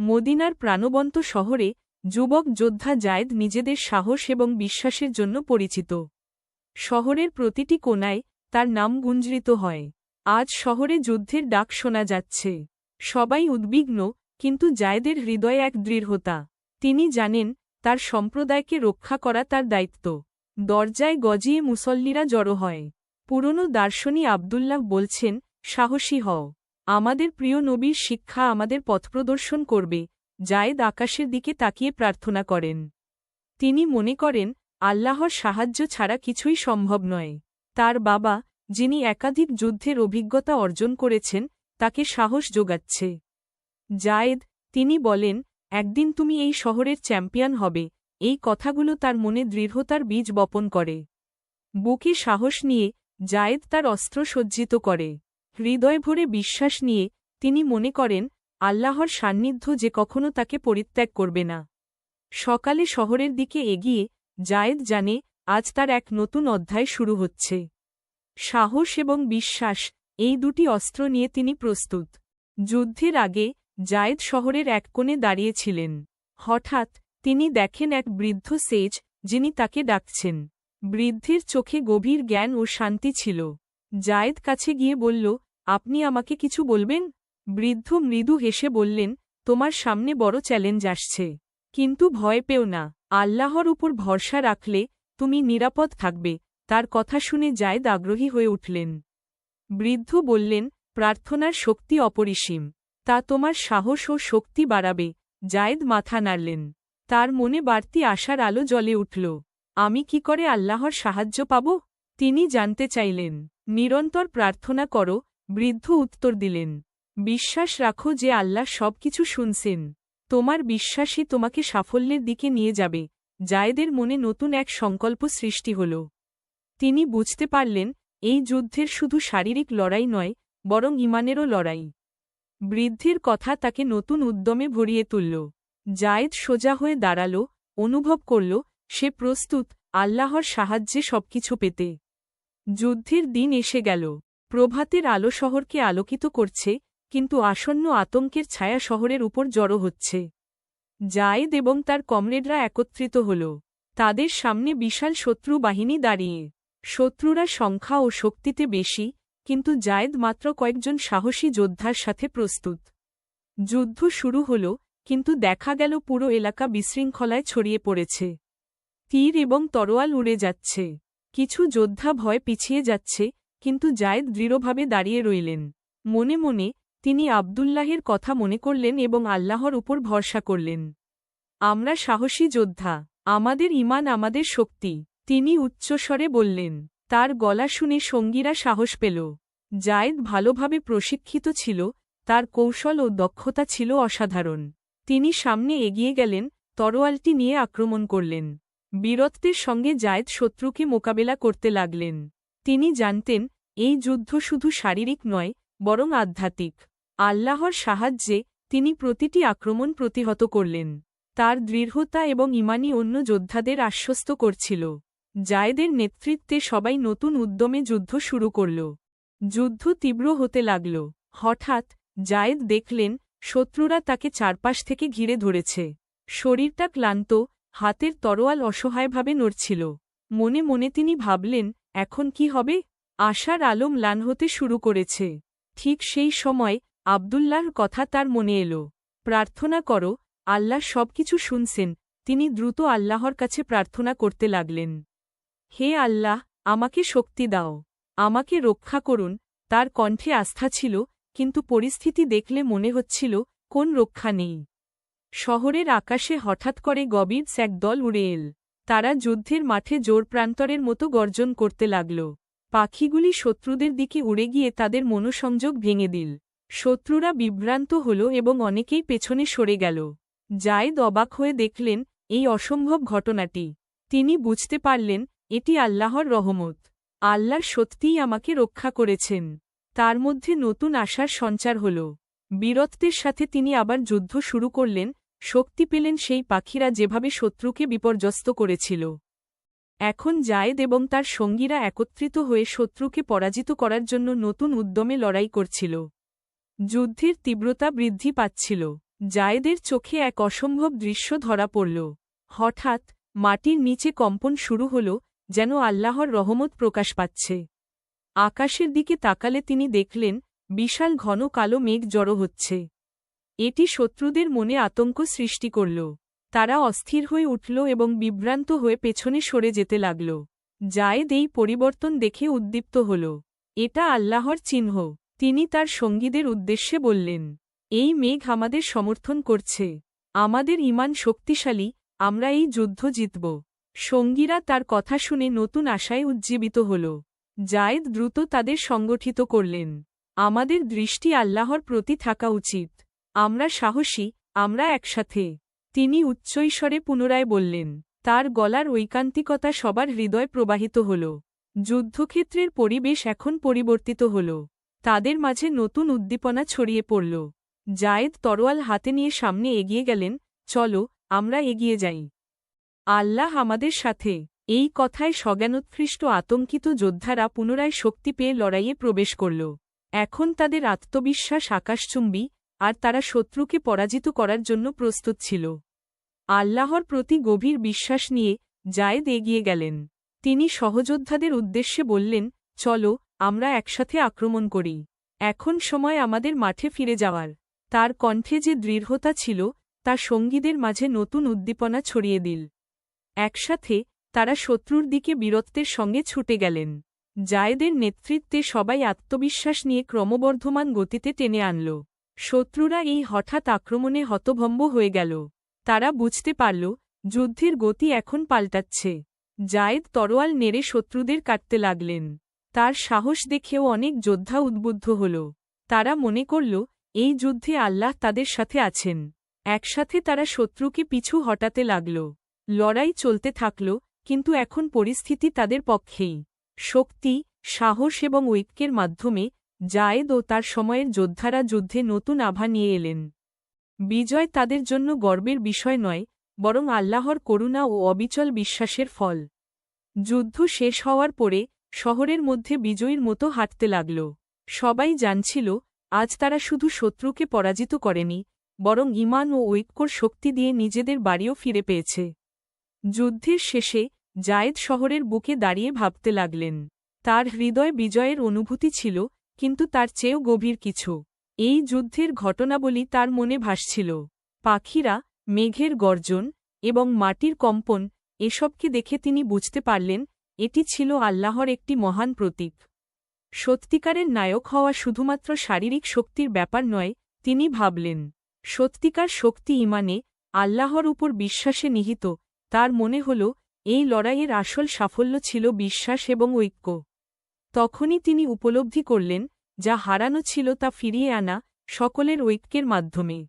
মদিনার প্রাণবন্ত শহরে যুবক যোদ্ধা জায়েদ নিজেদের সাহস এবং বিশ্বাসের জন্য পরিচিত। শহরের প্রতিটি কোনায় তার নাম গুঞ্জরিত হয়। আজ শহরে যুদ্ধের ডাক শোনা যাচ্ছে। সবাই উদ্বিগ্ন, কিন্তু জায়েদের হৃদয়ে এক দৃঢ়তা। তিনি জানেন, তার সম্প্রদায়কে রক্ষা করা তার দায়িত্ব। দরজায় গজিয়ে মুসল্লিরা জড়ো হয়। পুরনো দার্শনী আবদুল্লাহ বলছেন, সাহসী হও। আমাদের প্রিয় নবীর শিক্ষা আমাদের পথপ্রদর্শন করবে, জায়েদ আকাশের দিকে তাকিয়ে প্রার্থনা করেন। তিনি মনে করেন, আল্লাহর সাহায্য ছাড়া কিছুই সম্ভব নয়। তার বাবা, যিনি একাধিক যুদ্ধের অভিজ্ঞতা অর্জন করেছেন, তাকে সাহস যোগাচ্ছে। জায়েদ, তিনি বলেন, একদিন তুমি এই শহরের চ্যাম্পিয়ন হবে। এই কথাগুলো তার মনে দৃঢ়তার বীজ বপন করে। বুকে সাহস নিয়ে জায়েদ তার অস্ত্র সজ্জিত করে। হৃদয় ভরে বিশ্বাস নিয়ে তিনি মনে করেন, আল্লাহর সান্নিধ্য যে কখনো তাকে পরিত্যাগ করবে না। সকালে শহরের দিকে এগিয়ে জায়েদ জানে, আজ তার এক নতুন অধ্যায় শুরু হচ্ছে। সাহস এবং বিশ্বাস, এই দুটি অস্ত্র নিয়ে তিনি প্রস্তুত। যুদ্ধের আগে জায়েদ শহরের এক কোণে দাঁড়িয়েছিলেন। হঠাৎ তিনি দেখেন এক বৃদ্ধ সেজ, যিনি তাকে ডাকছেন। বৃদ্ধের চোখে গভীর জ্ঞান ও শান্তি ছিল। জায়েদ কাছে গিয়ে বলল আপনি আমাকে কিছু বলবেন? বৃদ্ধ মৃদু হেসে বললেন, তোমার সামনে বড় চ্যালেঞ্জ আসছে। কিন্তু ভয় পেও না, আল্লাহর উপর ভরসা রাখলে তুমি নিরাপদ থাকবে, তার কথা শুনে জায়েদ আগ্রহী হয়ে উঠলেন। বৃদ্ধ বললেন, প্রার্থনার শক্তি অপরিসীম, তা তোমার সাহস ও শক্তি বাড়াবে, জায়েদ মাথা নাড়লেন। তার মনে বাড়তি আশার আলো জ্বলে উঠল। আমি কি করে আল্লাহর সাহায্য পাব? তিনি জানতে চাইলেন, নিরন্তর প্রার্থনা করো বৃদ্ধ উত্তর দিলেন, বিশ্বাস রাখো যে আল্লাহ সব কিছু শুনছেন। তোমার বিশ্বাসই তোমাকে সাফল্যের দিকে নিয়ে যাবে। জায়েদের মনে নতুন এক সংকল্প সৃষ্টি হল। তিনি বুঝতে পারলেন, এই যুদ্ধের শুধু শারীরিক লড়াই নয়, বরং ইমানেরও লড়াই। বৃদ্ধির কথা তাকে নতুন উদ্যমে ভরিয়ে তুলল। জায়েদ সোজা হয়ে দাঁড়াল, অনুভব করল, সে প্রস্তুত, আল্লাহর সাহায্যে সবকিছু পেতে। যুদ্ধের দিন এসে গেল। প্রভাতের আলো শহরকে আলোকিত করছে, কিন্তু আসন্ন আতঙ্কের ছায়া শহরের উপর জড়ো হচ্ছে। জায়েদ এবং তার কমরেডরা একত্রিত হল। তাদের সামনে বিশাল শত্রু বাহিনী দাঁড়িয়ে। শত্রুরা সংখ্যা ও শক্তিতে বেশি, কিন্তু জায়েদ মাত্র কয়েকজন সাহসী যোদ্ধার সাথে প্রস্তুত। যুদ্ধ শুরু হল, কিন্তু দেখা গেল পুরো এলাকা বিশৃঙ্খলায় ছড়িয়ে পড়েছে। তীর এবং তরোয়াল উড়ে যাচ্ছে। কিছু যোদ্ধা ভয় পিছিয়ে যাচ্ছে কিন্তু জায়েদ দৃঢ়ভাবে দাঁড়িয়ে রইলেন। মনে মনে তিনি আবদুল্লাহের কথা মনে করলেন এবং আল্লাহর উপর ভরসা করলেন। আমরা সাহসী যোদ্ধা, আমাদের ইমান আমাদের শক্তি। তিনি উচ্চস্বরে বললেন। তার গলা শুনে সঙ্গীরা সাহস পেল। জায়েদ ভালোভাবে প্রশিক্ষিত ছিল, তার কৌশল ও দক্ষতা ছিল অসাধারণ। তিনি সামনে এগিয়ে গেলেন, তরোয়ালটি নিয়ে আক্রমণ করলেন। বীরত্বের সঙ্গে জায়েদ শত্রুকে মোকাবেলা করতে লাগলেন। তিনি জানতেন এই যুদ্ধ শুধু শারীরিক নয়, বরং আধ্যাত্মিক। আল্লাহর সাহায্যে তিনি প্রতিটি আক্রমণ প্রতিহত করলেন। তার দৃঢ়তা এবং ইমানি অন্য যোদ্ধাদের আশ্বস্ত করছিল। জায়েদের নেতৃত্বে সবাই নতুন উদ্যমে যুদ্ধ শুরু করল। যুদ্ধ তীব্র হতে লাগল। হঠাৎ জায়েদ দেখলেন, শত্রুরা তাকে চারপাশ থেকে ঘিরে ধরেছে। শরীরটা ক্লান্ত, হাতের তরোয়াল অসহায়ভাবে নড়ছিল। মনে মনে তিনি ভাবলেন, এখন কি হবে? আশার আলম লান হতে শুরু করেছে। ঠিক সেই সময় আবদুল্লাহর কথা তার মনে এলো। প্রার্থনা করো, আল্লাহ সবকিছু শুনছেন, তিনি দ্রুত আল্লাহর কাছে প্রার্থনা করতে লাগলেন। হে আল্লাহ, আমাকে শক্তি দাও, আমাকে রক্ষা করুন, তার কণ্ঠে আস্থা ছিল, কিন্তু পরিস্থিতি দেখলে মনে হচ্ছিল, কোন রক্ষা নেই। শহরের আকাশে হঠাৎ করে গবিরস এক দল উড়ে এল। তারা যুদ্ধের মাঠে জোর প্রান্তরের মতো গর্জন করতে লাগল। পাখিগুলি শত্রুদের দিকে উড়ে গিয়ে তাদের মনোসংযোগ ভেঙে দিল। শত্রুরা বিভ্রান্ত হল এবং অনেকেই পেছনে সরে গেল। জায়েদ অবাক হয়ে দেখলেন, এই অসম্ভব ঘটনাটি। তিনি বুঝতে পারলেন, এটি আল্লাহর রহমত। আল্লাহ সত্যিই আমাকে রক্ষা করেছেন। তার মধ্যে নতুন আশার সঞ্চার হল। বীরত্বের সাথে তিনি আবার যুদ্ধ শুরু করলেন। শক্তি পেলেন সেই পাখিরা যেভাবে শত্রুকে বিপর্যস্ত করেছিল। এখন জায়েদ এবং তার সঙ্গীরা একত্রিত হয়ে শত্রুকে পরাজিত করার জন্য নতুন উদ্যমে লড়াই করছিল। যুদ্ধের তীব্রতা বৃদ্ধি পাচ্ছিল। জায়েদের চোখে এক অসম্ভব দৃশ্য ধরা পড়ল। হঠাৎ, মাটির নিচে কম্পন শুরু হল, যেন আল্লাহর রহমত প্রকাশ পাচ্ছে। আকাশের দিকে তাকালে তিনি দেখলেন, বিশাল ঘন কালো মেঘ জড়ো হচ্ছে। এটি শত্রুদের মনে আতঙ্ক সৃষ্টি করল। তারা অস্থির হয়ে উঠল এবং বিভ্রান্ত হয়ে পেছনে সরে যেতে লাগল। জায়েদ এই পরিবর্তন দেখে উদ্দীপ্ত হল। এটা আল্লাহর চিহ্ন। তিনি তার সঙ্গীদের উদ্দেশ্যে বললেন, এই মেঘ আমাদের সমর্থন করছে। আমাদের ইমান শক্তিশালী, আমরা এই যুদ্ধ জিতব। সঙ্গীরা তার কথা শুনে নতুন আশায় উজ্জীবিত হল। জায়েদ দ্রুত তাদের সংগঠিত করলেন। আমাদের দৃষ্টি আল্লাহর প্রতি থাকা উচিত। আমরা সাহসী, আমরা একসাথে। তিনি উচ্চৈস্বরে পুনরায় বললেন, তার গলার ঐকান্তিকতা সবার হৃদয় প্রবাহিত হল। যুদ্ধক্ষেত্রের পরিবেশ এখন পরিবর্তিত হল। তাদের মাঝে নতুন উদ্দীপনা ছড়িয়ে পড়ল। জায়েদ তরোয়াল হাতে নিয়ে সামনে এগিয়ে গেলেন, চলো, আমরা এগিয়ে যাই। আল্লাহ আমাদের সাথে এই কথায় স্বজ্ঞানোৎকৃষ্ট আতঙ্কিত যোদ্ধারা পুনরায় শক্তি পেয়ে লড়াইয়ে প্রবেশ করল। এখন তাদের আত্মবিশ্বাস আকাশচুম্বী, আর তারা শত্রুকে পরাজিত করার জন্য প্রস্তুত ছিল। আল্লাহর প্রতি গভীর বিশ্বাস নিয়ে জায়েদ এগিয়ে গেলেন। তিনি সহযোদ্ধাদের উদ্দেশ্যে বললেন, চলো, আমরা একসাথে আক্রমণ করি। এখন সময় আমাদের মাঠে ফিরে যাওয়ার। তার কণ্ঠে যে দৃঢ়তা ছিল, তা সঙ্গীদের মাঝে নতুন উদ্দীপনা ছড়িয়ে দিল। একসাথে, তারা শত্রুর দিকে বীরত্বের সঙ্গে ছুটে গেলেন। জায়েদের নেতৃত্বে সবাই আত্মবিশ্বাস নিয়ে ক্রমবর্ধমান গতিতে টেনে আনল। শত্রুরা এই হঠাৎ আক্রমণে হতভম্ব হয়ে গেল। তারা বুঝতে পারল, যুদ্ধের গতি এখন পাল্টাচ্ছে। জায়েদ তরোয়াল নেড়ে শত্রুদের কাটতে লাগলেন। তার সাহস দেখেও অনেক যোদ্ধা উদ্বুদ্ধ হল। তারা মনে করল, এই যুদ্ধে আল্লাহ তাদের সাথে আছেন। একসাথে তারা শত্রুকে পিছু হটাতে লাগল। লড়াই চলতে থাকল, কিন্তু এখন পরিস্থিতি তাদের পক্ষেই। শক্তি, সাহস এবং ঐক্যের মাধ্যমে জায়েদ ও তার সময়ের যোদ্ধারা যুদ্ধে নতুন আভা নিয়ে এলেন। বিজয় তাদের জন্য গর্বের বিষয় নয়, বরং আল্লাহর করুণা ও অবিচল বিশ্বাসের ফল। যুদ্ধ শেষ হওয়ার পরে শহরের মধ্যে বিজয়ীর মতো হাঁটতে লাগল। সবাই জানছিল, আজ তারা শুধু শত্রুকে পরাজিত করেনি, বরং ইমান ও ঐক্যর শক্তি দিয়ে নিজেদের বাড়িও ফিরে পেয়েছে। যুদ্ধের শেষে জায়েদ শহরের বুকে দাঁড়িয়ে ভাবতে লাগলেন। তার হৃদয় বিজয়ের অনুভূতি ছিল, কিন্তু তার চেয়েও গভীর কিছু। এই যুদ্ধের ঘটনাবলী তার মনে ভাসছিল। পাখিরা, মেঘের গর্জন এবং মাটির কম্পন এসবকে দেখে তিনি বুঝতে পারলেন, এটি ছিল আল্লাহর একটি মহান প্রতীক। সত্যিকারের নায়ক হওয়া শুধুমাত্র শারীরিক শক্তির ব্যাপার নয়, তিনি ভাবলেন, সত্যিকার শক্তি ইমানে আল্লাহর উপর বিশ্বাসে নিহিত, তার মনে হল, এই লড়াইয়ের আসল সাফল্য ছিল বিশ্বাস এবং ঐক্য। তখনই তিনি উপলব্ধি করলেন যা হারানো ছিল তা ফিরিয়ে আনা সকলের ঐক্যের মাধ্যমে।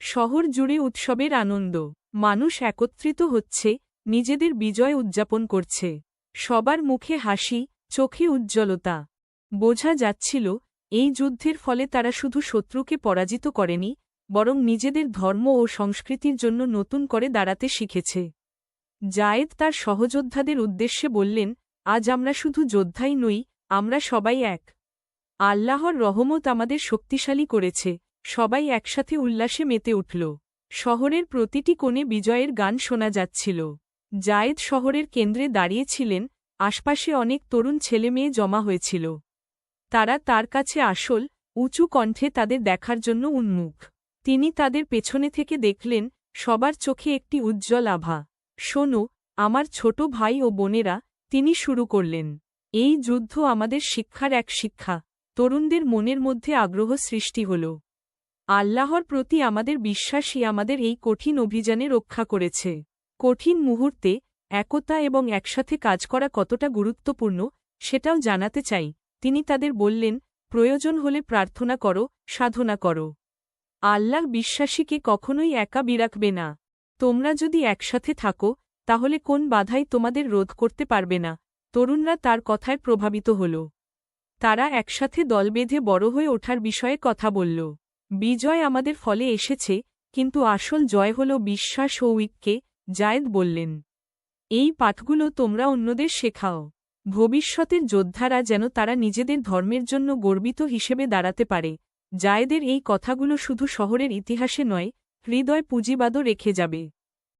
শহর জুড়ে উৎসবের আনন্দ। মানুষ একত্রিত হচ্ছে, নিজেদের বিজয় উদযাপন করছে। সবার মুখে হাসি, চোখে উজ্জ্বলতা। বোঝা যাচ্ছিল, এই যুদ্ধের ফলে তারা শুধু শত্রুকে পরাজিত করেনি, বরং নিজেদের ধর্ম ও সংস্কৃতির জন্য নতুন করে দাঁড়াতে শিখেছে। জায়েদ তার সহযোদ্ধাদের উদ্দেশ্যে বললেন, আজ আমরা শুধু যোদ্ধাই নই, আমরা সবাই এক। আল্লাহর রহমত আমাদের শক্তিশালী করেছে। সবাই একসাথে উল্লাসে মেতে উঠল। শহরের প্রতিটি কোণে বিজয়ের গান শোনা যাচ্ছিল। জায়েদ শহরের কেন্দ্রে দাঁড়িয়েছিলেন, আশপাশে অনেক তরুণ ছেলেমেয়ে জমা হয়েছিল। তারা তার কাছে আসল, উঁচু কণ্ঠে তাদের দেখার জন্য উন্মুখ। তিনি তাদের পেছনে থেকে দেখলেন, সবার চোখে একটি উজ্জ্বল আভা। শোনো, আমার ছোট ভাই ও বোনেরা, তিনি শুরু করলেন। এই যুদ্ধ আমাদের শিক্ষার এক শিক্ষা। তরুণদের মনের মধ্যে আগ্রহ সৃষ্টি হল। আল্লাহর প্রতি আমাদের বিশ্বাসই আমাদের এই কঠিন অভিযানে রক্ষা করেছে। কঠিন মুহূর্তে একতা এবং একসাথে কাজ করা কতটা গুরুত্বপূর্ণ, সেটাও জানাতে চাই। তিনি তাদের বললেন, প্রয়োজন হলে প্রার্থনা করো, সাধনা করো। আল্লাহ বিশ্বাসীকে কখনোই একা বিরাখবে না। তোমরা যদি একসাথে থাকো, তাহলে কোন বাধাই তোমাদের রোধ করতে পারবে না। তরুণরা তার কথায় প্রভাবিত হল। তারা একসাথে দল বেঁধে বড় হয়ে ওঠার বিষয়ে কথা বলল। বিজয় আমাদের ফলে এসেছে, কিন্তু আসল জয় হল বিশ্বাস ও ঐক্যে, জায়েদ বললেন। এই পাঠগুলো তোমরা অন্যদের শেখাও। ভবিষ্যতের যোদ্ধারা যেন তারা নিজেদের ধর্মের জন্য গর্বিত হিসেবে দাঁড়াতে পারে। জায়েদের এই কথাগুলো শুধু শহরের ইতিহাসে নয়, হৃদয় পুঁজিবাদও রেখে যাবে।